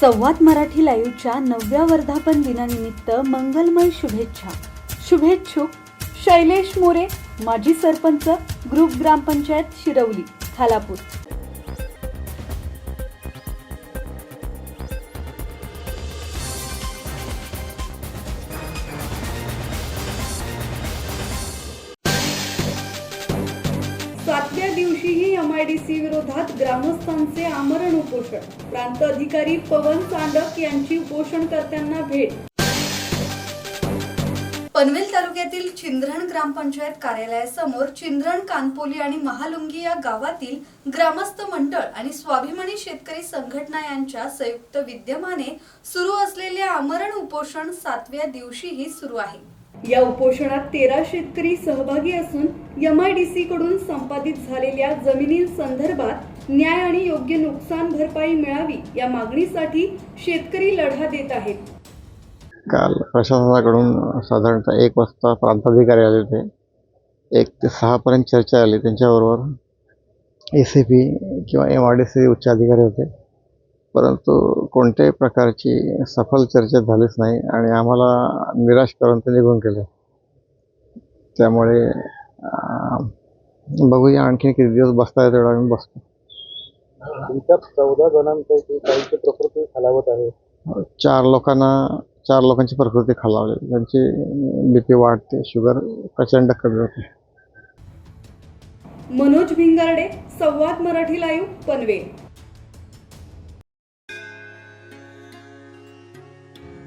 संवाद मराठी लाईव्हच्या नवव्या वर्धापन दिनानिमित्त मंगलमय शुभेच्छा. शुभेच्छुक शैलेश मोरे माजी सरपंच ग्रुप ग्रामपंचायत शिरवली खालापूर. सातव्या दिवशीही एमआयडीसी विरोधात ग्रामस्थांचे आमरण उपोषण. प्रांत अधिकारी पवन चांडक यांची उपोषणकर्त्यांना भेट. पनवेल तालुक्यातील चिंद्रण ग्रामपंचायत कार्यालयासमोर चिंद्रण कानपोली आणि महालुंगी या गावातील ग्रामस्थ मंडळ आणि स्वाभिमानी शेतकरी संघटना यांच्या संयुक्त विद्यमाने सुरू असलेले आमरण उपोषण सातव्या दिवशीही सुरू आहे. या उपोषणात तेरा शेतकरी सहभागी असून एमआयडीसी कडून संपादित झालेल्या जमिनींसंदर्भात न्याय आणि योग्य नुकसान भरपाई मिळावी या मागणीसाठी शेतकरी लढा देत आहेत. काल प्रशासनाकडून साधारणतः एक वाजता प्रांताधिकारी आले होते. एक ते सहापर्यंत चर्चा आली. त्यांच्याबरोबर ए सी पी किंवा एम आर डी सी उच्च अधिकारी होते. परंतु कोणत्याही प्रकारची सफल चर्चा झालीच नाही आणि आम्हाला निराश करून ते निघून गेले. त्यामुळे बघूया आणखी किती दिवस बसता येतो आम्ही बसतो. तुमच्या चौदा जणांपैकी काहींची प्रकृती खालावत आहे. चार लोकांना चार लोकांची प्रकृती खालावली. त्यांची बी पी वाढते शुगर प्रचंड कमी होते. मनोज भिंगारडे संवाद मराठी लाईव्ह पनवेल.